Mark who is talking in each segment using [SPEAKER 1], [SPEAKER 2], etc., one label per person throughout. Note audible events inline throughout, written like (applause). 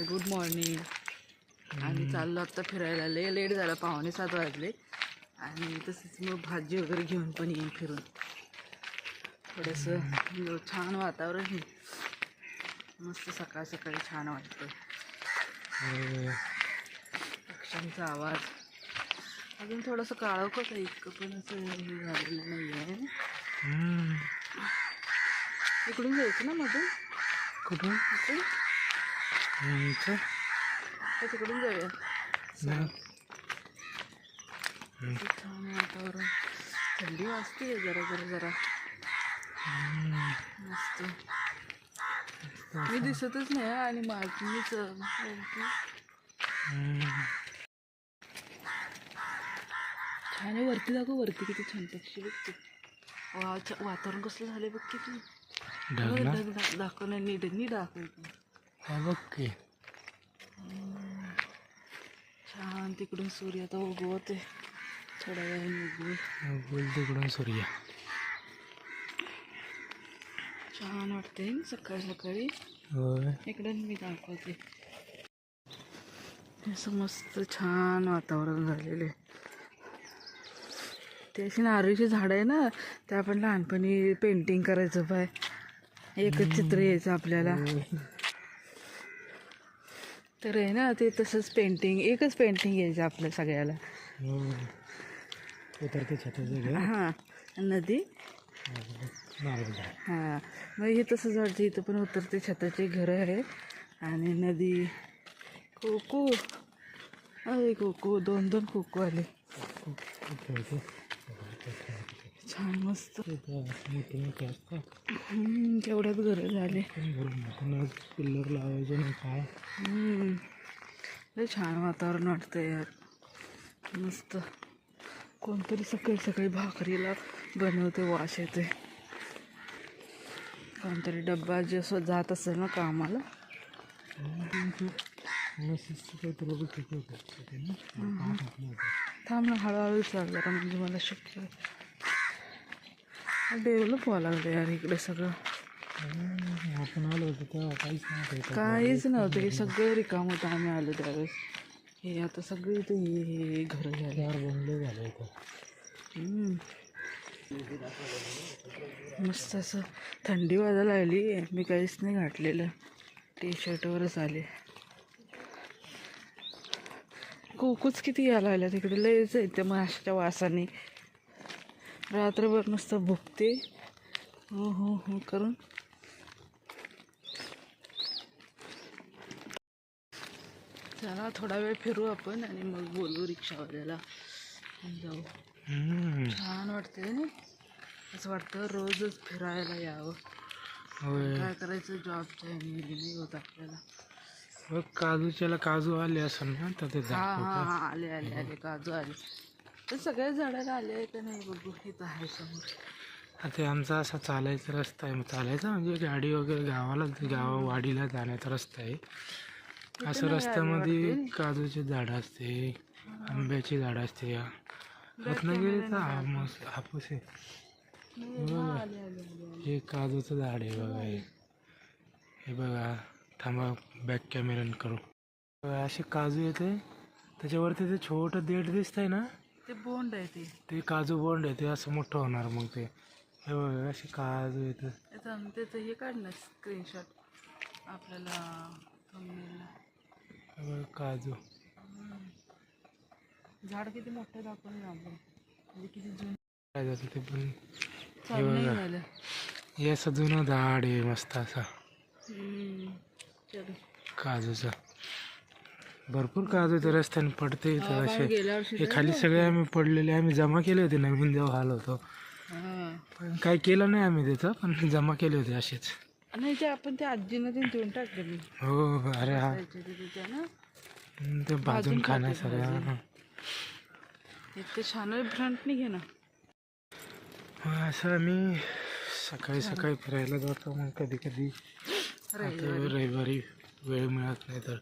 [SPEAKER 1] Hi good morning आम्ही चाललो आत्ता फिरायला. लय लेट झाला पावणे सात वाजले. आणि तसंच मग भाजी वगैरे घेऊन पण येईन फिरून. थोडंसं छान वातावरण आहे. मस्त सकाळ सकाळी छान वाटतं पक्ष्यांचा आवाज. अजून थोडंसं काळोखच आहे इतकं पण असं हे झालेलं नाही आहे. इकडून जायचं ना मधून?
[SPEAKER 2] कुठून?
[SPEAKER 1] तिकडून जाऊया.
[SPEAKER 2] नाही.
[SPEAKER 1] छान वातावरण थंडी वाजते जरा जरा जरा. मस्त. मी दिसतच नाही आणि माझी मीच अं, बोलते.
[SPEAKER 2] हम्म.
[SPEAKER 1] छान आहे वरती दाखव वरती किती छान पक्षी बघ तू. वा छ- वातावरण कसलं झालंय बघ किती दाखव ना नीट नीट दाखव.
[SPEAKER 2] बघ की.
[SPEAKER 1] छान तिकडून सूर्य आता उगवत आहे थोड्या वेळाने उगवे
[SPEAKER 2] बोल तिकडून सूर्य.
[SPEAKER 1] छान वाटते सकाळी सकाळी.
[SPEAKER 2] होय.
[SPEAKER 1] इकडे मी दाखवते. असं मस्त छान वातावरण झालेलं आहे. ते अशी नारळीची झाडं आहे ना ते आपण लहानपणी पेंटिंग करायचं पाय. एकच चित्र यायचं आपल्याला. तर आहे ना ते तसंच पेंटिंग एकच पेंटिंग यायचं आपल्या सगळ्याला.
[SPEAKER 2] हो. उतरते छताचं घर
[SPEAKER 1] हां नदी. हां मग हे तसंच वाटतं इथं पण उतरते छताचे घरं आहे. आणि नदी. कोको अरे कोको दोन दोन कोको आले छान मस्त. केवढ्यात घरं झाले.
[SPEAKER 2] पिल्लर लावायचे नाही काय?
[SPEAKER 1] छान वातावरण वाटतं यार. मस्त. कोणतरी सकाळी सकाळी भाकरीला बनवते वास येते कोणतरी डब्बा जे असं जात असेल ना कामाला. थांब ना हळूहळू चाल जरा म्हणजे मला शक्य डेव्हलप व्हावं लागलं यार इकडे सगळं.
[SPEAKER 2] आपण आलो होतो तेव्हा काहीच नव्हतं.
[SPEAKER 1] काहीच नव्हतं हे सगळं रिकाम होतं आम्ही आलो त्यावेळेस. हे आता सगळे इथे हे हे घरं झाले.
[SPEAKER 2] चार बंगले झाले इथं.
[SPEAKER 1] मस्त असं थंडी वाजायला लागली मी काहीच नाही घातलेलं. टी शर्टवरच आले. कोकूच किती यायला लागल्या तिकडे लयच येते माशाच्या वासाने. रात्रभर नुसतं भुकते. हो हो हो करून. चला थोडा वेळ फिरू आपण आणि मग बोलू रिक्षावाल्याला. जाऊ. छान वाटते ना? असं वाटतं रोजच फिरायला यावं. काय करायचं जॉबच्या नाही होत आपल्याला.
[SPEAKER 2] बघ काजूच्याला काजू आले असेल ना तर ते
[SPEAKER 1] हा हा हा आले आले आले काजू आले. तर सगळ्या झाडाला आले आहे का नाही बघू इथं आहे समोर.
[SPEAKER 2] आता आमचा असा चालायचा रस्ता आहे. चालायचा म्हणजे गाडी वगैरे गावाला गावा वाडीला जाण्याचा रस्ता आहे. असं रस्त्यामध्ये काजूची झाडं असते आंब्याची झाडं असते. रत्नागिरीचा हापूस हापूस आहे.
[SPEAKER 1] हा, आले
[SPEAKER 2] हे काजूचं झाड आहे बघा हे. हे बघा थांबा बॅक कॅमेरान करू. बघा, असे काजू येते. त्याच्यावरती ते छोटं देठ दिसतंय ना?
[SPEAKER 1] ते बोंड आहे ते.
[SPEAKER 2] ते काजू बोंड आहे ते असं मोठं होणार मग ते. हे बघा असे काजू येतं
[SPEAKER 1] त्याचं त्याचं हे काढ ना स्क्रीनशॉट आपल्याला thumbnail ला.
[SPEAKER 2] हे बघा काजू.
[SPEAKER 1] झाड किती मोठं दाखवून आपण. म्हणजे किती जुनं
[SPEAKER 2] काय जातं ते पण?
[SPEAKER 1] चालू नाही झालं.
[SPEAKER 2] हे असं जुनं झाड आहे मस्त असं.
[SPEAKER 1] हम्म. चलो.
[SPEAKER 2] काजूचं. भरपूर काजू ते रस्त्याने पडते
[SPEAKER 1] हा, आपण
[SPEAKER 2] असे हे खाली सगळे आम्ही पडलेले आम्ही जमा केले होते नवीन जेव्हा आलो होतो.
[SPEAKER 1] हा.
[SPEAKER 2] पण काही केलं नाही आम्ही तिथं पण जमा केले होते असेच.
[SPEAKER 1] नाही ते आपण त्या आजीनं ते देऊन टाकले मी.
[SPEAKER 2] हो अरे हा.
[SPEAKER 1] ते
[SPEAKER 2] भाजून. हा.
[SPEAKER 1] एक ते छान फ्रंटनी घे ना.
[SPEAKER 2] असं आम्ही सकाळी सकाळी फिरायला जातो मग कधी कधी. रविवारी वेळ मिळत नाही तर.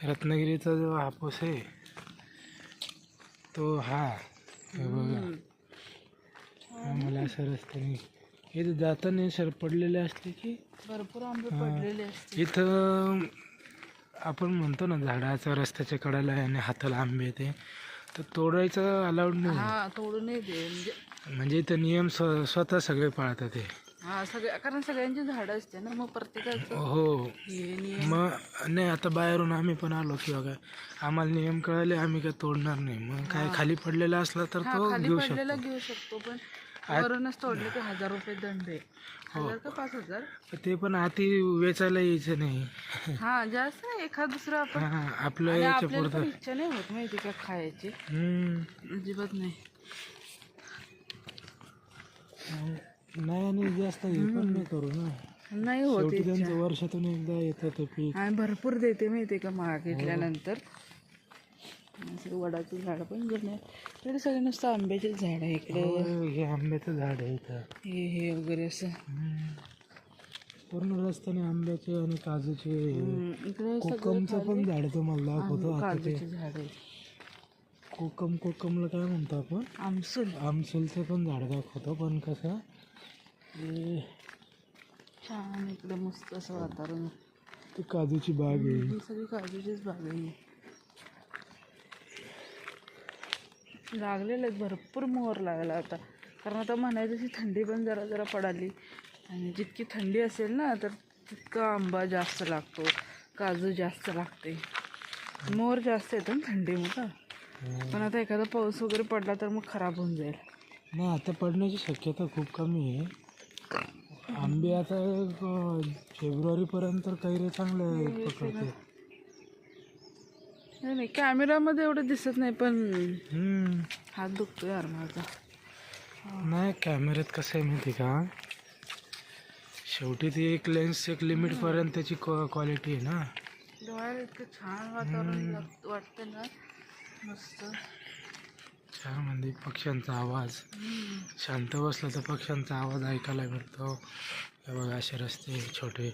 [SPEAKER 2] रत्नागिरीचा जो हापूस आहे तो हा. हे बघा. हा मला असं रस्त्याने. इथे जाताना सर पडलेले असते की
[SPEAKER 1] भरपूर आंबे. पडलेले असते
[SPEAKER 2] इथं आपण म्हणतो ना झाडाचा रस्त्याच्या कडेला आणि हाताला आंबे येते. तर तोडायचं अलाउड नाही.
[SPEAKER 1] हा तोडू नाही दे. म्हणजे
[SPEAKER 2] म्हणजे इथं नियम स्व स्वतः सगळे पाळतात ते
[SPEAKER 1] हा सगळ्या कारण सगळ्यांची झाडं असते ना मग प्रत्येकाचं
[SPEAKER 2] हो.
[SPEAKER 1] हे
[SPEAKER 2] मग नाही आता बाहेरून आम्ही पण आलो किंवा काय आम्हाला नियम कळले आम्ही काय तोडणार नाही. मग काय खाली पडलेला असला तर
[SPEAKER 1] हा
[SPEAKER 2] तो
[SPEAKER 1] खाली
[SPEAKER 2] घेऊ
[SPEAKER 1] पडलेला
[SPEAKER 2] शकतो.
[SPEAKER 1] घेऊ शकतो पण वरूनच तोडले की हजार रुपये दंड आहे.
[SPEAKER 2] हो.
[SPEAKER 1] हजार का पाच हजार?
[SPEAKER 2] ते पण आती वेचायला यायचं नाही.
[SPEAKER 1] हा जास्त नाही एखाद दुसरं आपण
[SPEAKER 2] हा आपलं
[SPEAKER 1] आणि
[SPEAKER 2] याच्या
[SPEAKER 1] आपल्याला
[SPEAKER 2] पुरतं.
[SPEAKER 1] पण इच्छा नाही होत माहिती का खायची.
[SPEAKER 2] हम्म.
[SPEAKER 1] अजिबात नाही.
[SPEAKER 2] नाही आणि जास्त हे पण नाही करू ना.
[SPEAKER 1] नाही होत
[SPEAKER 2] शेवटी
[SPEAKER 1] इच्छा.
[SPEAKER 2] त्यांचं वर्षातून एकदा येतं ते पीक.
[SPEAKER 1] आणि भरपूर देते माहिती का मागितल्यानंतर असं वडाचं झाड पण घेणे. इकडे सगळे नुसतं आंब्याचे झाड आहे इकडे.
[SPEAKER 2] हो, हे आंब्याचं झाड आहे इथं.
[SPEAKER 1] हे हे वगैरे असं.
[SPEAKER 2] हम्म. पूर्ण रस्त्याने आंब्याचे आणि काजूचे
[SPEAKER 1] हम्म, इकडे सगळं
[SPEAKER 2] कोकमचं पण झाड तुम्हाला दाखवतो आता ते.
[SPEAKER 1] काजूचे झाड आहे.
[SPEAKER 2] कोकम कोकमला काय म्हणतो आपण?
[SPEAKER 1] आमसूल.
[SPEAKER 2] आमसूलचं पण झाड दाखवतो पण कसं हे
[SPEAKER 1] छान इकडे मस्त असं वातावरण.
[SPEAKER 2] ती काजूची बाग आहे.
[SPEAKER 1] ही सगळी काजूचीच बाग आहे. लागलेले आहेत भरपूर मोहर लागला आता. कारण आता म्हणायचं तशी थंडी पण जरा जरा पडाली. आणि जितकी थंडी असेल ना तर तितका आंबा जास्त लागतो. काजू जास्त लागते. मोहर जास्त येतो ना थंडीमुळं.
[SPEAKER 2] हं.
[SPEAKER 1] पण आता एखादा पाऊस वगैरे पडला तर मग खराब होऊन जाईल.
[SPEAKER 2] नाही आता पडण्याची शक्यता खूप कमी आहे. आंबे आता फेब्रुवारी पर्यंत कैरे चांगले पकडते
[SPEAKER 1] नाही नाही कॅमेरामध्ये एवढं दिसत नाही पण. हात दुखतोय यार माझा.
[SPEAKER 2] नाही कॅमेऱ्यात कसं आहे माहिती का? शेवटी ती एक लेन्स एक लिमिट पर्यंत त्याची क्वालिटी आहे ना.
[SPEAKER 1] डोळ्याला इतकं छान वातावरण वाटतं ना मस्त.
[SPEAKER 2] चार म्हणजे पक्ष्यांचा आवाज. शांत बसला तर पक्ष्यांचा आवाज ऐकायला मिळतो हे बघा असे रस्ते छोटे.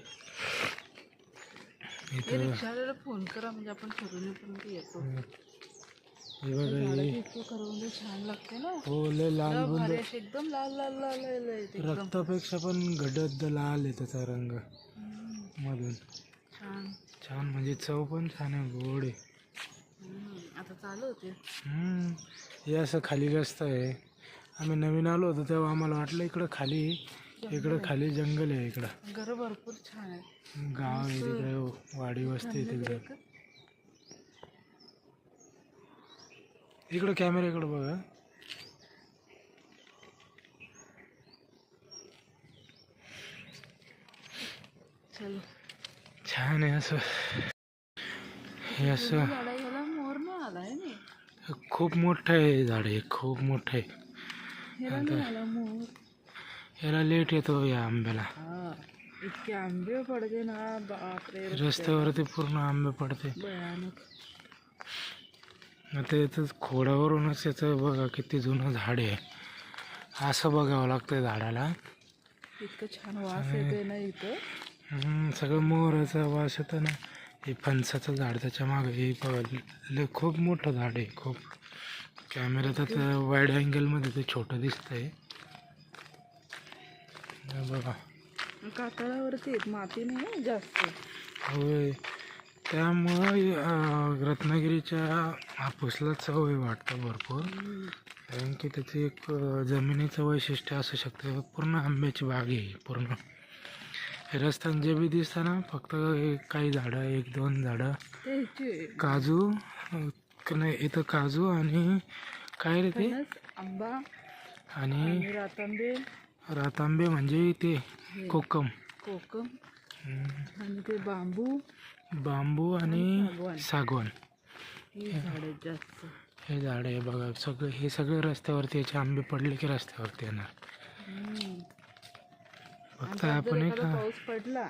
[SPEAKER 2] इथं
[SPEAKER 1] फोन करा म्हणजे आपण ठरवून पण येतो.
[SPEAKER 2] हे बघा हे
[SPEAKER 1] करवंद छान लागते ना.
[SPEAKER 2] हो लय लाल
[SPEAKER 1] लय
[SPEAKER 2] बुंद.
[SPEAKER 1] भारी अशी एकदम लाल लाल लाल लाल आहे ते एकदम.
[SPEAKER 2] रक्तापेक्षा पण गडद लाल आहे त्याचा रंग
[SPEAKER 1] हम्म,
[SPEAKER 2] मधून.
[SPEAKER 1] छान.
[SPEAKER 2] छान म्हणजे चव पण छान आहे गोड आहे.
[SPEAKER 1] आता चालू होते.
[SPEAKER 2] हम्म. हे असं खाली रस्ता आहे. आम्ही नवीन आलो होतो तेव्हा आम्हाला वाटलं इकडं खाली इकडं खाली जंगल आहे इकडं.
[SPEAKER 1] घर भरपूर छान आहे.
[SPEAKER 2] गाव आहे तिकडे वाडी वस्ती आहे तिकडे. इकडं कॅमेरा इकडं बघा.
[SPEAKER 1] चलो.
[SPEAKER 2] छान आहे असं. हे असं.
[SPEAKER 1] झाडा नाही आलाय ना.
[SPEAKER 2] खूप मोठं आहे झाड हे खूप मोठं आहे.
[SPEAKER 1] ह्याला नाही आला मोर.
[SPEAKER 2] याला लेट येतो या आंब्याला.
[SPEAKER 1] हा इतके आंबे पडते ना बापरे.
[SPEAKER 2] रस्त्यावरती पूर्ण आंबे पडते.
[SPEAKER 1] भयानक.
[SPEAKER 2] आता इथं खोडावरूनच याचं बघा किती जुनं झाड आहे. असं बघावं लागतं झाडाला.
[SPEAKER 1] इतकं छान वास येते ना इथं.
[SPEAKER 2] हम्म, सगळं मोहराचा वास येतो ना. हे फणसाचं झाड त्याच्यामागे हे खूप मोठं झाड आहे खूप. कॅमेऱ्यात आता वाईड अँगलमध्ये ते छोटं दिसतंय. बघा.
[SPEAKER 1] कातळावरती माती नाही जास्त.
[SPEAKER 2] होय. त्यामुळं रत्नागिरीच्या हापूसला आहे वाटतं भरपूर. कारण की त्याचं एक जमिनीचं वैशिष्ट्य असू शकतं पूर्ण आंब्याची बाग आहे पूर्ण. रस्त्याने जे बी दिसतं ना फक्त हे काही झाडं एक दोन झाडं. काजू नाही इथं काजू आणि काय रे ते?
[SPEAKER 1] आंबा
[SPEAKER 2] आणि
[SPEAKER 1] रातांबे.
[SPEAKER 2] रातांबे म्हणजे ते कोकम.
[SPEAKER 1] कोकम. आणि ते बांबू.
[SPEAKER 2] बांबू आणि
[SPEAKER 1] सागवान. ही
[SPEAKER 2] हे. झाड आहे बघा सगळं हे सगळे रस्त्यावरती याचे आंबे पडले की रस्त्यावरती येणार.
[SPEAKER 1] आणि
[SPEAKER 2] आपण एक
[SPEAKER 1] पाऊस पडला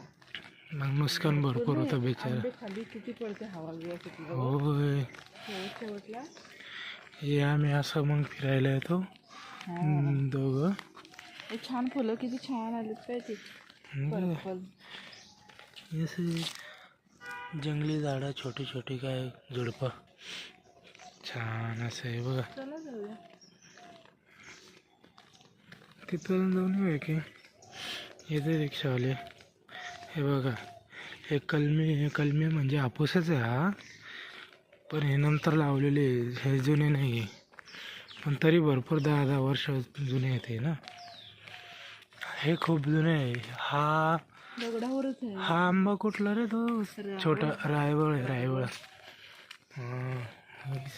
[SPEAKER 2] मग नुकसान भरपूर होतं बिचारा.
[SPEAKER 1] खाली किती पडते हवा बिवा किती बघा.
[SPEAKER 2] होय.
[SPEAKER 1] शेवट शेवटला?
[SPEAKER 2] हे आम्ही असं मग फिरायला येतो.
[SPEAKER 1] हा.
[SPEAKER 2] दोघं.
[SPEAKER 1] हे छान फुलं किती छान आलेत पर्पल
[SPEAKER 2] हे असे जंगली झाडं छोटी छोटी काय झुडपं. छान असं आहे बघा.
[SPEAKER 1] चला जाऊया.
[SPEAKER 2] तिथपर्यंत जाऊन येऊया की. येते रिक्षावाले. हे बघा हे कलमी हे कलमी म्हणजे हापूसच आहे हा. पण हे नंतर लावलेले. हे जुने नाही आहे पण तरी भरपूर दहा दहा वर्ष जुने येते ना. हे खूप जुने आहे. हा हा आंबा कुठला रे तो. छोटा रायवळ आहे रायवळ.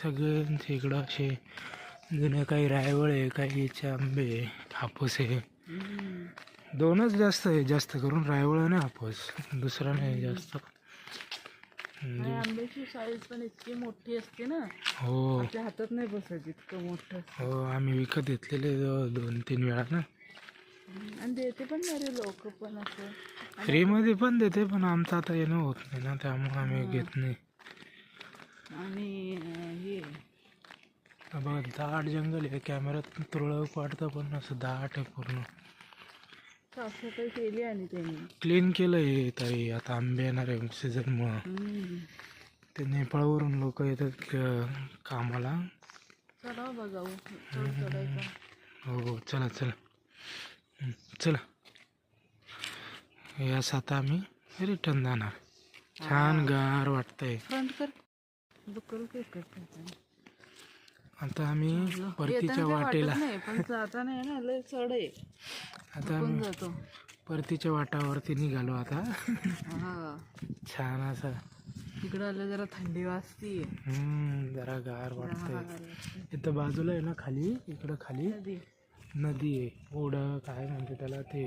[SPEAKER 2] सगळ्यांचे इकडं असे जुने काही रायवळ आहे काही आंबे आहे, हापूस आहे. दोनच जास्त आहे जास्त करून रायवळ आणि हापूस. दुसरा नाही जास्त.
[SPEAKER 1] आणि आंब्याची साईज पण इतकी मोठी असते ना.
[SPEAKER 2] हो.
[SPEAKER 1] आपल्या हातात नाही इतकं मोठं.
[SPEAKER 2] हो आम्ही विकत घेतलेले दो- दोन तीन वेळा ना.
[SPEAKER 1] आणि देते पण लोक पण असं.
[SPEAKER 2] फ्रीमध्ये पण देते पण आमचं आता येणं होत नाही ना त्यामुळे आम्ही घेत नाही.
[SPEAKER 1] आणि अं, हे.
[SPEAKER 2] हा बघा दाट जंगल आहे कॅमेऱ्यात तुरळक वाटतं पण असं दाट आहे पूर्ण.
[SPEAKER 1] साफसफाई केली आणि त्यांनी.
[SPEAKER 2] क्लीन केलं आहे तरी आता आंबे येणार आहे सीझनमुळं
[SPEAKER 1] हम्म.
[SPEAKER 2] ते नेपाळवरून लोक येतात क- कामाला.
[SPEAKER 1] चला बघाऊ चढ चढायचं
[SPEAKER 2] हो हो. चला चला. हं, चला. यास आता आम्ही रिटर्न जाणार. छान गार वाटतंय.
[SPEAKER 1] फ्रंट कर. दुकल करते
[SPEAKER 2] आता आम्ही परतीच्या वाटेला
[SPEAKER 1] पण जाता नाही ना लय चढ आहे.
[SPEAKER 2] आता आम्ही
[SPEAKER 1] जातो.
[SPEAKER 2] परतीच्या वाटावरती निघालो आता.
[SPEAKER 1] हा.
[SPEAKER 2] छान असं.
[SPEAKER 1] इकडं आलं जरा थंडी वाजती.
[SPEAKER 2] हम्म, जरा गार वाटतंय. इथं बाजूला आहे ना खाली इकडं खाली.
[SPEAKER 1] नदी.
[SPEAKER 2] नदी आहे. ओढं काय म्हणते त्याला ते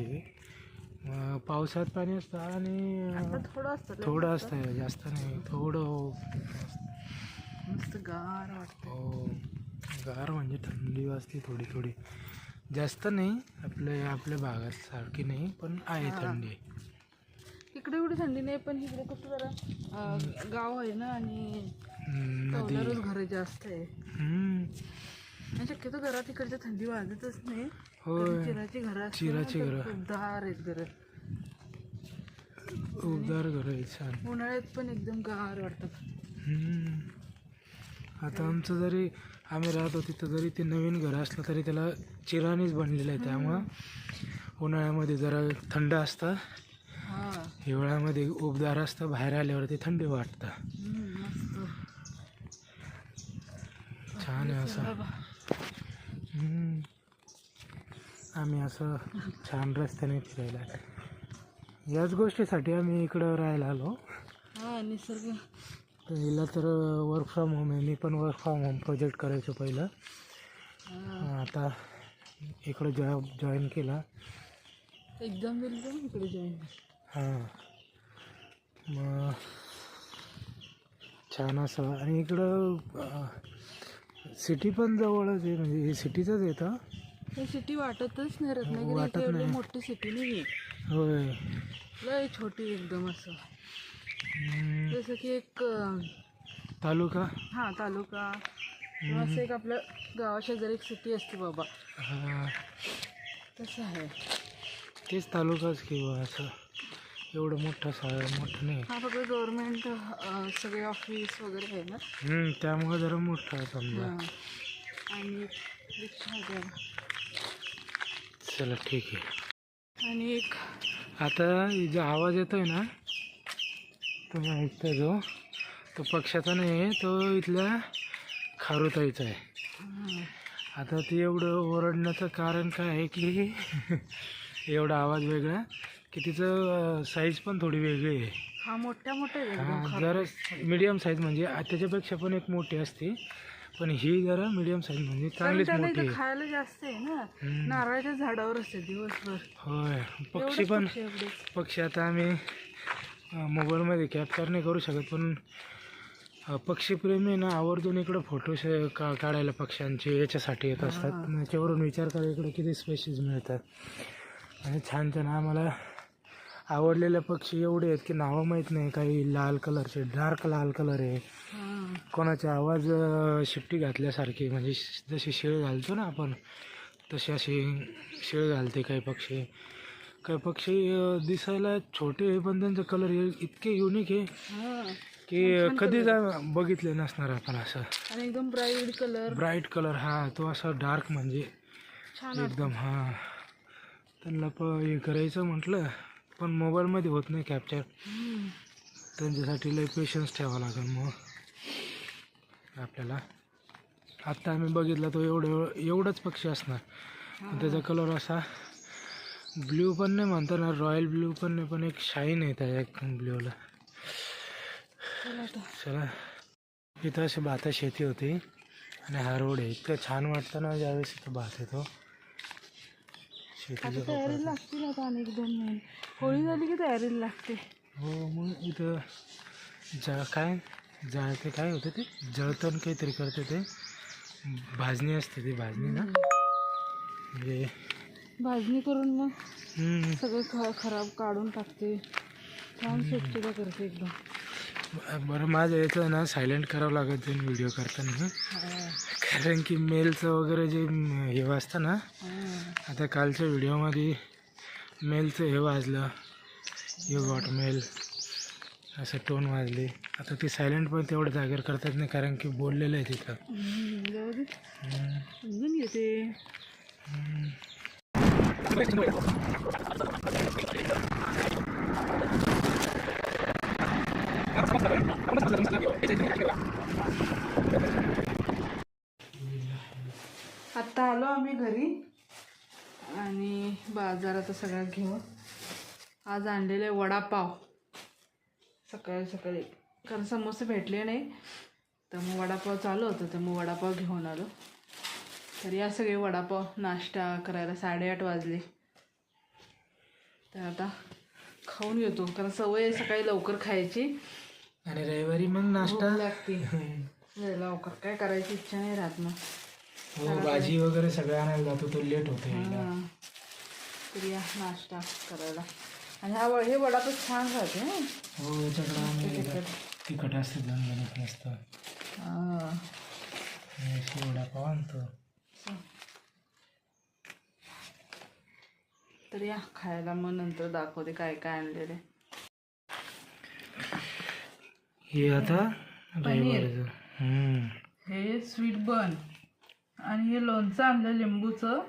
[SPEAKER 2] पावसात पाणी असतं आणि
[SPEAKER 1] थोडं असतं
[SPEAKER 2] जास्त. नाही थोडं.
[SPEAKER 1] मस्त गार वाटत
[SPEAKER 2] हो. गार म्हणजे थंडी वाजते थोडी थोडी. जास्त नाही आपल्या आपल्या भागात सारखी नाही पण आहे थंडी.
[SPEAKER 1] इकडे एवढी थंडी नाही पण इकडे कसं जरा गाव आहे ना आणि घरं जास्त आहे. शक्यतो घरात इकडच्या थंडी वाजतच नाही चिराची घरं
[SPEAKER 2] चिराची घरं.
[SPEAKER 1] खूप दार आहेत घरं.
[SPEAKER 2] उबदार घर आहे छान.
[SPEAKER 1] उन्हाळ्यात पण एकदम गार वाटतात.
[SPEAKER 2] आता आमचं जरी आम्ही राहतो तिथं जरी ते नवीन घर असलं तरी त्याला चिराणीच बनलेलं आहे त्यामुळं. उन्हाळ्यामध्ये जरा थंड असतं.
[SPEAKER 1] हा.
[SPEAKER 2] हिवाळ्यामध्ये उबदार असतं बाहेर आल्यावरती थंडी वाटतं. छान आहे असं. आम्ही असं छान रस्त्याने फिरायला याच गोष्टीसाठी आम्ही इकडं राहायला आलो.
[SPEAKER 1] हा निसर्ग.
[SPEAKER 2] तर हिला तर वर्क फ्रॉम होम आहे. मी पण वर्क फ्रॉम होम प्रोजेक्ट करायचो पहिलं. आता इकडं जॉब जॉईन केला.
[SPEAKER 1] एकदम एकदम इकडे जॉईन
[SPEAKER 2] हां. मग छान असं. आणि इकडं सिटी पण जवळच आहे. म्हणजे हे सिटीचंच येतं
[SPEAKER 1] सिटी वाटतच नाही रत्नागिरी
[SPEAKER 2] वाटत नाही.
[SPEAKER 1] मोठी सिटी नाही
[SPEAKER 2] होय.
[SPEAKER 1] लय छोटी एकदम असं. जसं की एक
[SPEAKER 2] तालुका?
[SPEAKER 1] हा तालुका. किंवा असं एक आपलं गावाच्या जरी एक सिटी असते बाबा.
[SPEAKER 2] हा.
[SPEAKER 1] तसं आहे.
[SPEAKER 2] तेच तालुकाच किंवा असं. एवढं मोठं सा मोठं नाही.
[SPEAKER 1] हा फक्त गव्हर्नमेंट सगळे ऑफिस वगैरे आहे ना?
[SPEAKER 2] हम्म, त्यामुळं जरा मोठं आहे समजा
[SPEAKER 1] हा. आणि रिक्षा वगैरे
[SPEAKER 2] चला ठीक आहे.
[SPEAKER 1] आणि एक
[SPEAKER 2] आता जो आवाज येतोय ना तुम्ही ऐकता जो तो पक्षाचा नाही आहे तो इथल्या खारुताईचा आहे. आता ते एवढं ओरडण्याचं कारण काय आहे की (laughs) एवढा आवाज वेगळा की तिचं साईज पण थोडी वेगळी आहे.
[SPEAKER 1] हा मोठ्या मोठ्या
[SPEAKER 2] हा. जरा मीडियम साईज म्हणजे त्याच्यापेक्षा पण एक मोठी असते. पण ही जरा मीडियम साईज म्हणजे चांगलीच मोठी
[SPEAKER 1] खायला जास्त आहे ना. नारळाच्या झाडावर असते दिवसभर.
[SPEAKER 2] होय. पक्षी पण
[SPEAKER 1] पक्षी
[SPEAKER 2] आता आम्ही मोबाईलमध्ये कॅप्चर नाही करू शकत पण पक्षीप्रेमी ना आवर्जून इकडं फोटो शे का काढायला पक्ष्यांचे याच्यासाठी येत असतात. त्याच्यावरून विचार करा इकडे किती स्पेशीज मिळतात. आणि छान छान आम्हाला आवडलेले पक्षी एवढे आहेत की नावं माहीत नाही. काही लाल कलरचे डार्क लाल कलर आहे. कोणाचे आवाज अ, शिट्टी घातल्यासारखी म्हणजे जशी शिळ घालतो ना आपण तशी अशी शिळ घालते काही पक्षी. काही पक्षी अ, दिसायला छोटे आहे पण त्यांचा कलर इतके युनिक आहे
[SPEAKER 1] हा.
[SPEAKER 2] की कधीच बघितले नसणार आपण असं.
[SPEAKER 1] आणि एकदम ब्राईट कलर
[SPEAKER 2] ब्राईट कलर हा तो असा डार्क म्हणजे.
[SPEAKER 1] छान.
[SPEAKER 2] एकदम हा. त्यांना प हे करायचं म्हटलं पण मोबाईलमध्ये होत नाही कॅप्चर त्यांच्यासाठी लय पेशन्स ठेवावं लागेल मग. आपल्याला. आत्ता आम्ही बघितला तो एवढं एवढंच पक्षी असणार. पण त्याचा कलर असा ब्ल्यू पण नाही म्हणता ना रॉयल ब्ल्यू पण नाही पण एक शाईन आहे त्या ब्ल्यूला
[SPEAKER 1] चला
[SPEAKER 2] इथं अशी भाता शेती होती आणि हा रोड आहे. इतकं छान वाटतं ना ज्यावेळेस इथं भात येतो. शेतीच्या
[SPEAKER 1] तयारीला लागतील आता अनेक दोन महिने. होळी झाली की तयारीला लागते?
[SPEAKER 2] हो मग इथं जा काय? जाळते काय होतं ते? जळतण काहीतरी करते ते. भाजणी असते ती भाजणी ना? म्हणजे
[SPEAKER 1] भाजणी करून मग
[SPEAKER 2] हम्म,
[SPEAKER 1] सगळं ख खराब काढून टाकते. छान स्वच्छता करते एकदम.
[SPEAKER 2] बरं माझं याचं ना सायलेंट करावं लागत जाईल व्हिडिओ करताना
[SPEAKER 1] हा,
[SPEAKER 2] कारण की मेलचं वगैरे जे म, हे वाजतं ना
[SPEAKER 1] हा.
[SPEAKER 2] आता कालच्या व्हिडिओमध्ये मेलचं हे वाजलं यू गॉट मेल असं टोन वाजले. आता ती सायलेंट पण तेवढं जागेवर करतात नाही कारण की बोललेलं आहे तिथं.
[SPEAKER 1] हम्म, जाऊ दे.
[SPEAKER 2] हम्म,
[SPEAKER 1] समजून घेते.
[SPEAKER 2] हम्म.
[SPEAKER 1] आत्ता आलो आम्ही घरी आणि बाजाराचा सगळा घेऊन. आज आणलेले वडापाव. सकाळी सकाळी. कारण समोसे भेटले नाही तर मग वडापाव चालू होतं तर मग वडापाव घेऊन आलो. तर या सगळे वडापाव नाश्ता करायला साडेआठ वाजले. तर आता खाऊन घेतो कारण सवय सकाळी लवकर खायची.
[SPEAKER 2] आणि रविवारी मग नाश्ता?
[SPEAKER 1] लागते. लवकर काय करायची इच्छा नाही राहत मग
[SPEAKER 2] हो भाजी वगैरे सगळं आणायला जातो तो लेट होतो.
[SPEAKER 1] तर या नाश्ता करायला. आणि हा हे वडापाव छान राहते
[SPEAKER 2] हो. याच्याकडे तिखट असतं
[SPEAKER 1] हा.
[SPEAKER 2] आणि अशी वडापाव आणतो.
[SPEAKER 1] तर या खायला मग नंतर दाखवते काय काय आणलेले.
[SPEAKER 2] हे आता.
[SPEAKER 1] हे स्वीट बन. आणि हे लोणचं आणलं लिंबूचं.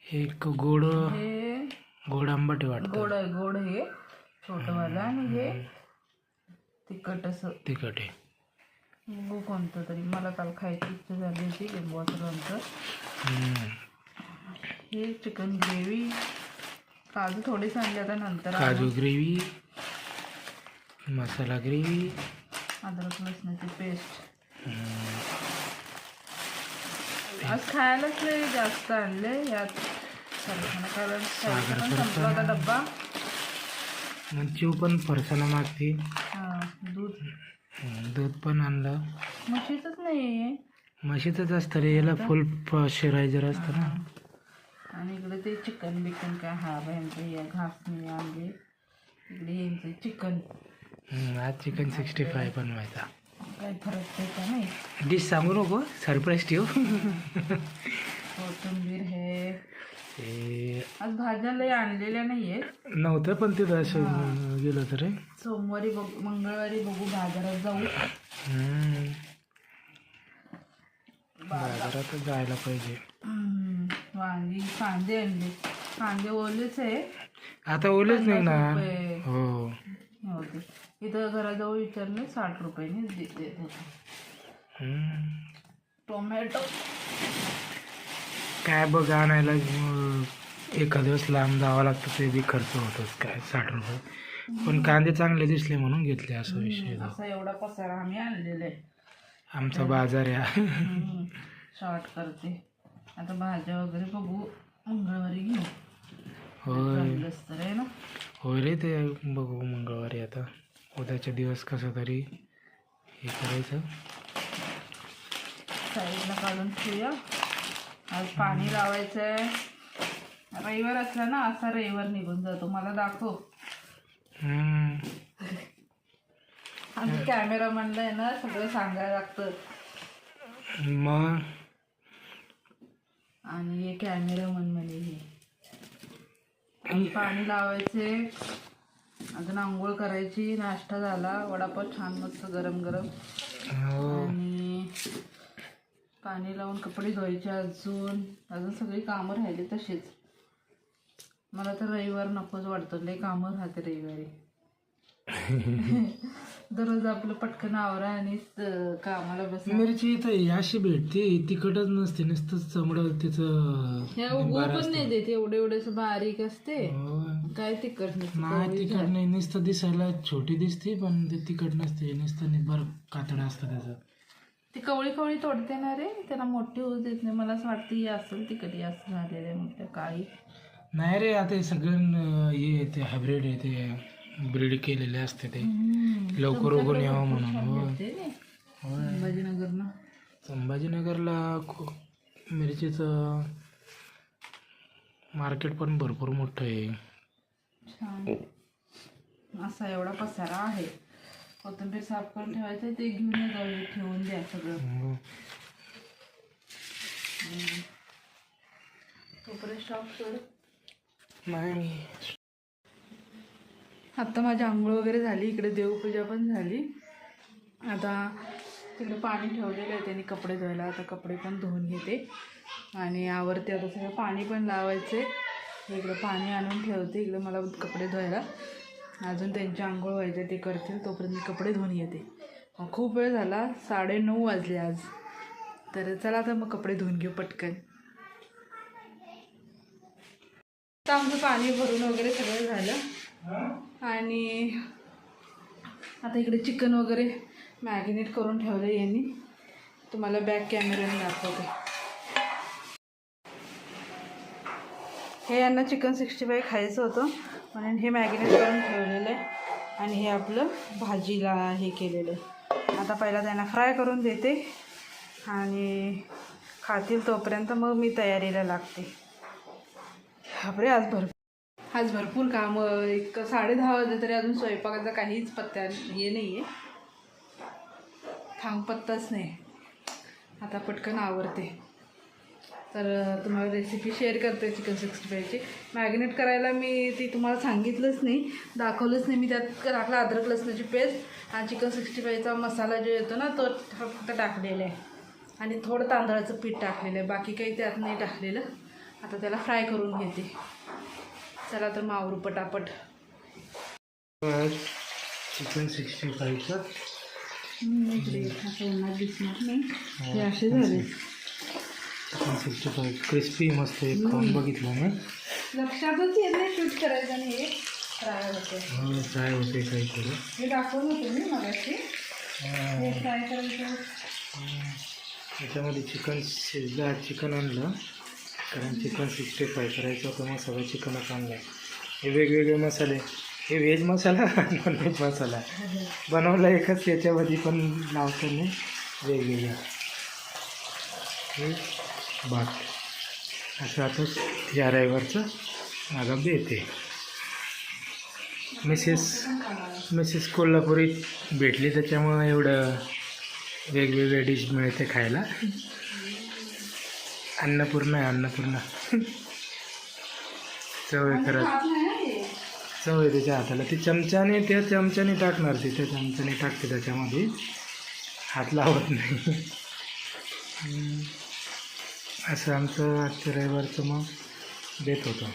[SPEAKER 2] हे एक गोड
[SPEAKER 1] हे
[SPEAKER 2] गोड आंबट वाटतं.
[SPEAKER 1] गोड आहे गोड हे छोटंवालं. आणि हे तिखट असं.
[SPEAKER 2] तिखट आहे.
[SPEAKER 1] लिंबू कोणतं तरी मला काल खायची इच्छा झाली होती लिंबूचं लोणचं
[SPEAKER 2] हम्म.
[SPEAKER 1] हे चिकन ग्रेव्ही. काजू थोडीच आणले आता नंतर.
[SPEAKER 2] काजू ग्रेव्ही मसाला ग्रेव्ही.
[SPEAKER 1] अद्रक लसणाची पेस्ट. आज खायलाच लय जास्त आणले. यात कारण संपला होता डब्बा.
[SPEAKER 2] मग चिव पण फरसाणा मागते.
[SPEAKER 1] हा दूध.
[SPEAKER 2] दूध पण आणलं.
[SPEAKER 1] म्हशीचंच नाही आहे
[SPEAKER 2] म्हशीचंच असतं रे याला फुल शिरायजर असतं ना.
[SPEAKER 1] आणि इकडे ते चिकन बिकन काय हा यांचं या घासणी आणले. इकडे यांचं चिकन
[SPEAKER 2] आज चिकन सिक्स्टी फाय बनवायचा.
[SPEAKER 1] काय फरक त्याचा नाही?
[SPEAKER 2] डिश सांगू नको सरप्राईज ठेव.
[SPEAKER 1] कोथिंबीर हे.
[SPEAKER 2] ते
[SPEAKER 1] आज भाज्या लय आणलेल्या नाही आहेत
[SPEAKER 2] नव्हतं पण तिथं असं गेलं तर
[SPEAKER 1] सोमवारी बघू मंगळवारी बघू बाजारात जाऊ.
[SPEAKER 2] हम्म. बाजारात जायला पाहिजे.
[SPEAKER 1] हम्म, वांगी कांदे आणले. कांदे ओलेच आहे
[SPEAKER 2] आता ओलेच निघणार.
[SPEAKER 1] रुपये.
[SPEAKER 2] हो.
[SPEAKER 1] होते इथं घराजवळ विचारले साठ रुपयाने देत
[SPEAKER 2] हम्म.
[SPEAKER 1] टोमॅटो.
[SPEAKER 2] काय बघ आणायला एखाद दिवस लांब जावं लागतं ते बी खर्च होतोच काय साठ रुपये. पण कांदे चांगले दिसले म्हणून घेतले असा विषय
[SPEAKER 1] एवढा पसारा आम्ही आणलेला आहे
[SPEAKER 2] आमचा बाजार आहे.
[SPEAKER 1] शॉर्ट करते. आता भाज्या वगैरे बघू मंगळवारी घेऊ.
[SPEAKER 2] होय. होय रे ते बघू मंगळवारी आता. उद्याच्या दिवस कसं तरी हे करायचं.
[SPEAKER 1] साईडला काढून ठेवूया. आज पाणी लावायचं आहे रविवार असला ना असा रविवार निघून जातो. मला दाखव. आमचं कॅमेरामॅनला आहे ना सगळं सांगायला लागतं.
[SPEAKER 2] मग?
[SPEAKER 1] आणि हे कॅमेरामन म्हणे हे. आणि पाणी लावायचे अजून आंघोळ करायची. नाश्ता झाला. वडापाव छान मस्त गरम गरम
[SPEAKER 2] हो.
[SPEAKER 1] आणि पाणी लावून कपडे धुवायचे अजून. अजून सगळी कामं राहिली तशीच. मला तर रविवार नकोच वाटतं. लय कामं राहते रविवारी. दररोज आपलं पटकन आवरा आणि कामाला बस.
[SPEAKER 2] मिरची इथं अशी भेटते. तिखटच नसते. नुसतं चमडं तिचं
[SPEAKER 1] उगवू पण नाही देत. एवढे एवढे बारीक असते. काय तिखट नसते
[SPEAKER 2] नाही तिखट नाही. नुसतं दिसायला छोटी दिसते पण ते तिखट नसते. नुसतं निब्बर कातडं असतं त्याचं.
[SPEAKER 1] ती कवळी कवळी तोडते ना रे त्याला मोठी होऊ देत नाही. मला असं वाटतं ही असेल ही असं झालेलं आहे म्हटलं काळी
[SPEAKER 2] नाही रे आता हे सगळं हे ते हायब्रिड आहे ते ब्रीड केलेले असते ते. लवकर उगून यावं म्हणून होय.
[SPEAKER 1] ते रे
[SPEAKER 2] होय.
[SPEAKER 1] संभाजीनगरनं.
[SPEAKER 2] संभाजीनगरला खू- मिरचीचं मार्केट पण भरपूर मोठं आहे.
[SPEAKER 1] छान. असा एवढा पसारा आहे. कोथिंबीर साफ करून ठेवायचं ते घेऊन जाऊ ठेवून द्या सगळं. तोपर्यंत स्टॉप सोड
[SPEAKER 2] नाही
[SPEAKER 1] आता माझी आंघोळ वगैरे झाली इकडे देवपूजा पण झाली. आता तिकडे पाणी ठेवलेलं आहे त्यांनी कपडे धुवायला. आता कपडे पण धुवून घेते. आणि आवरते आता सगळं पाणी पण लावायचे इकडं पाणी आणून ठेवते इकडे मला कपडे धुवायला. अजून त्यांची आंघोळ व्हायचे ते करतील तोपर्यंत मी कपडे धुवून येते. खूप वेळ झाला साडेनऊ वाजले आज. तर चला आता मग कपडे धुवून घेऊ पटकन. तर आमचं पाणी भरून वगैरे सगळं झालं. आणि आता इकडे चिकन वगैरे मॅगिनेट करून ठेवलं यांनी. तुम्हाला बॅक कॅमेऱ्याने दाखवते. हे यांना चिकन सिक्स्टी फाय खायचं होतं. म्हणून हे मॅगिनेट करून ठेवलेलं आहे. आणि हे आपलं भाजीला हे केलेलं आहे. आता पहिला त्यांना फ्राय करून देते. आणि खातील तोपर्यंत मग मी तयारीला लागते. बापरे आज भरपूर आज भरपूर कामं एक साडे दहा तरी अजून स्वयंपाकाचा काहीच पत्त्या हे नाही आहे थांब पत्ताच नाही. आता पटकन आवरते. तर तुम्हाला रेसिपी शेअर करते चिकन सिक्स्टी फायची मॅगिनेट करायला मी ती तुम्हाला सांगितलंच नाही. दाखवलंच नाही. मी त्यात टाकला अद्रक लसणाची पेस्ट आणि चिकन सिक्स्टी फायचा मसाला जो येतो ना तो फक्त टाकलेला आहे. आणि थोडं तांदळाचं पीठ टाकलेलं आहे. बाकी काही त्यात नाही टाकलेलं. आता त्याला फ्राय करून घेते. चला तर मावरू पटापट.
[SPEAKER 2] चिकन सिक्स्टी
[SPEAKER 1] उन्हात दिसणार नाही. हे असे झाले.
[SPEAKER 2] क्रिस्पी मस्त आहे खाऊन बघितलं मी.
[SPEAKER 1] लक्षातच येत नाही शूट करायचं आणि हे फ्राय होते.
[SPEAKER 2] हो फ्राय होते काहीतरी
[SPEAKER 1] हे दाखवलं होतं मी मगाशी. हे. फ्राय करायचं.
[SPEAKER 2] त्याच्यामध्ये चिकन शिजलं चिकन आणलं. कारण चिकन सिक्स्टी फाय करायचं होतं मग सगळं चिकनच आणलं हे वेगवेगळे मसाले. हे veg masala non veg masala. बनवलं एकच याच्यामध्ये पण लावताना वेगवेगळं. हे. भात असं आता या रविवारचं माझा येते मिसेस मिसेस कोल्हापुरी भेटली त्याच्यामुळं एवढं वेगवेगळ्या डिश मिळते खायला. अन्नपूर्णा आहे अन्नपूर्णा. चव आहे खरंच चव आहे त्याच्या हाताला. ती चमच्याने त्या चमच्याने टाकणार ती त्या चमच्याने टाकते त्याच्यामध्ये. हात लावत नाही. असं आमचं आजच्या रविवारचं मग देत होतं.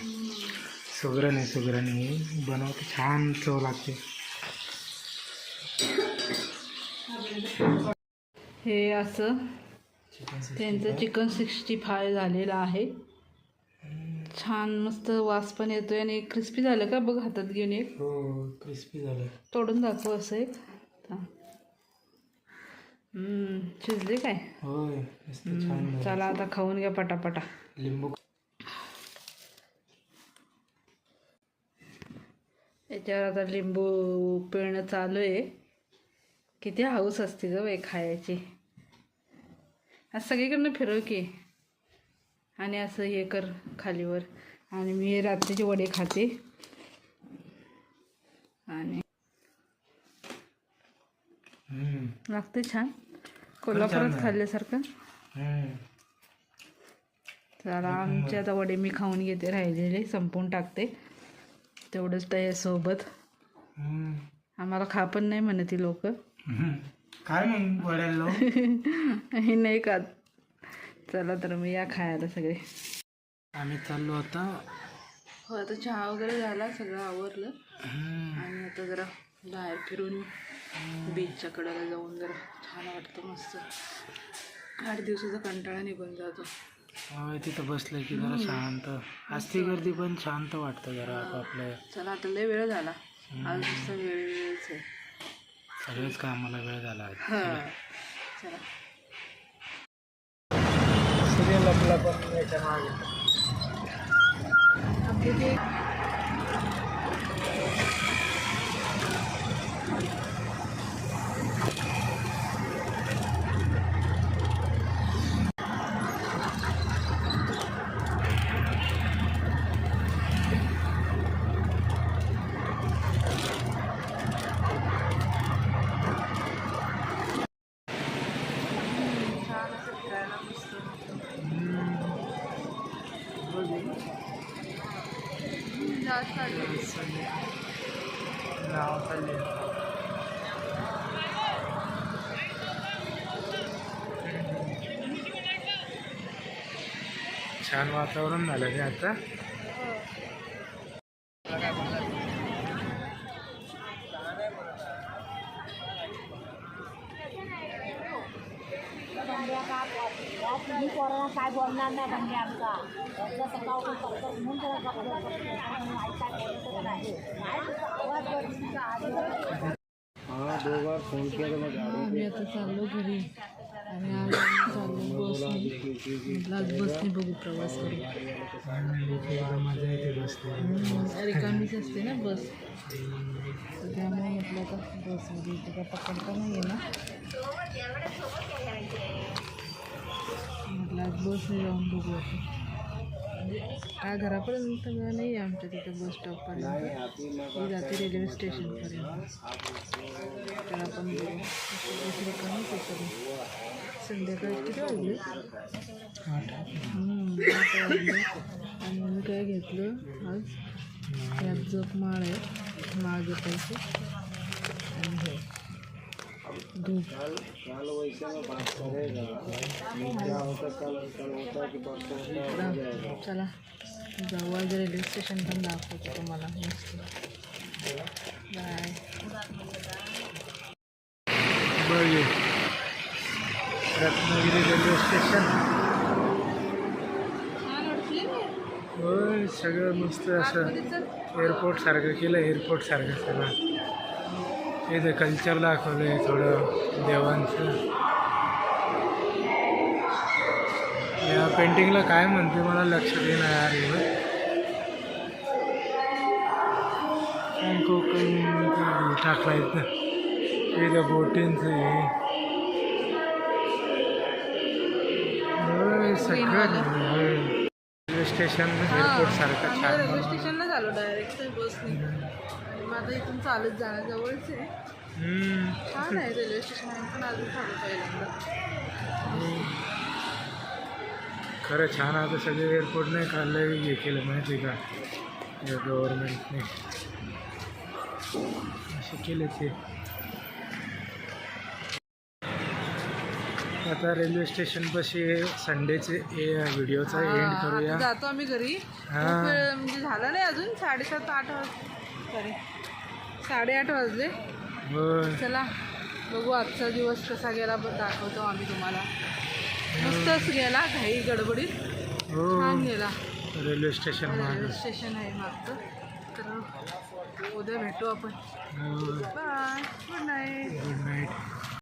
[SPEAKER 2] सुगरण सुगराने बनवते छान चव लागते.
[SPEAKER 1] हे असं त्यांचं चिकन सिक्स्टी फाय झालेलं आहे. छान मस्त वास पण येतोय आणि क्रिस्पी झालं का? बघ हातात घेऊन एक.
[SPEAKER 2] हो क्रिस्पी झालं.
[SPEAKER 1] तोडून दाखव असं एक. शिजले काय?
[SPEAKER 2] होय मस्त छान
[SPEAKER 1] हम्म,
[SPEAKER 2] झालं.
[SPEAKER 1] चला आता खाऊन घ्या पटापटा.
[SPEAKER 2] लिंबू.
[SPEAKER 1] याच्यावर आता लिंबू पिळणं चालू आहे. किती हाऊस असते ग बाई खायची. आज सगळीकडनं फिरव की. आणि असं हे कर खालीवर. आणि मी रात्रीचे वडे खाते. आणि. लागते छान. कोल्हापुरात. खाल्ल्यासारखं. चला आमचे आता वडे मी खाऊन घेते राहिलेले संपवून टाकते. तेवढंच सोबत.
[SPEAKER 2] हम्म.
[SPEAKER 1] आम्हाला खा पण नाही म्हणते लोक.
[SPEAKER 2] हम्म. काय (laughs)
[SPEAKER 1] हे नाही का चला तर मग या खायला सगळे.
[SPEAKER 2] आम्ही चाललो आता.
[SPEAKER 1] हो आता चहा वगैरे झाला सगळं आवरलं. आणि आता जरा बाहेर फिरून बीचच्या कडेला जाऊन जरा छान वाटतं मस्त. आठ दिवसाचा कंटाळा निघून जातो.
[SPEAKER 2] तिथं बसलं की जरा शांत. असती गर्दी पण शांत वाटतं जरा आपापल्या
[SPEAKER 1] चला आता लय वेळ झाला. आज नुसता वेळ वेळच आहे.
[SPEAKER 2] सगळेच कामाला वेळ झाला.
[SPEAKER 1] चला.
[SPEAKER 2] सिरियल आपला पण याच्या मागे
[SPEAKER 1] आपली ते छान असं फिरायला मस्त जास्त आली
[SPEAKER 2] नाव चालले छान वातावरण झालं रे आता.
[SPEAKER 3] काय बोलणार नाही म्हणजे आमचा जसं सकाळ म्हणून
[SPEAKER 1] आम्ही आता चाललो घरी. आणि आज चाललो बसने. म्हटलं आज बसने बघू प्रवास करू. रिकामीच असते ना बस. त्यामुळे म्हटलं आता बसमध्ये इथे काय पकडता नाही आहे ना म्हटलं आज बसने जाऊन बघू आपण काय घरापर्यंत नाही आहे आमच्या तिथे बस स्टॉपपर्यंत ती जाते रेल्वे स्टेशनपर्यंत. तर आपण बघू बस रिकामीच संध्याकाळी किती वाजले? आठ वाजले आणि मी काय घेतलं? आज यात जप माळ आहे माळ जपायचे आणि हे. धूप चला जाऊ. आज रेल्वे स्टेशन पण दाखवतो तुम्हाला. मस्त. बाय.
[SPEAKER 2] बघे रत्नागिरी रेल्वे स्टेशन होय सगळं मस्त असं एअरपोर्ट सारखं केलं एअरपोर्ट सारखं सगळं. इथे कल्चर दाखवलं आहे थोडं देवांचं. या पेंटिंगला काय म्हणते मला लक्षात येणार यार एवढं. कोकण टाकला इथं. इथं बोटींचं हे सगळं. रेल्वे स्टेशन एअरपोर्ट सारखं छान.
[SPEAKER 1] रेल्वे. स्टेशनला झालो डायरेक्ट बसने आता इथून चालत जाणं जवळच. आहे. छान आहे रेल्वे स्टेशन पण अजून चालू पहिल्यांदा.
[SPEAKER 2] खरं छान आता सगळे एअरपोर्टने काढलं हे केलं माहिती का? या गव्हर्नमेंटने असे केले ते. आता रेल्वे स्टेशन पाशी संडेचे व्हिडिओचा एंड
[SPEAKER 1] हा,
[SPEAKER 2] करूया.
[SPEAKER 1] जातो आम्ही घरी.
[SPEAKER 2] हा.
[SPEAKER 1] वेळ म्हणजे झाला नाही अजून साडेसात आठ वाज सॉरी साडेआठ वाजले. चला बघू आजचा दिवस कसा गेला दाखवतो आम्ही तुम्हाला. मस्तच गेला घाई गडबडीत.
[SPEAKER 2] हो.
[SPEAKER 1] छान गेला.
[SPEAKER 2] रेल्वे स्टेशन
[SPEAKER 1] रेल्वे स्टेशन आहे मागचं. तर उद्या भेटू आपण.
[SPEAKER 2] हो.
[SPEAKER 1] Bye good night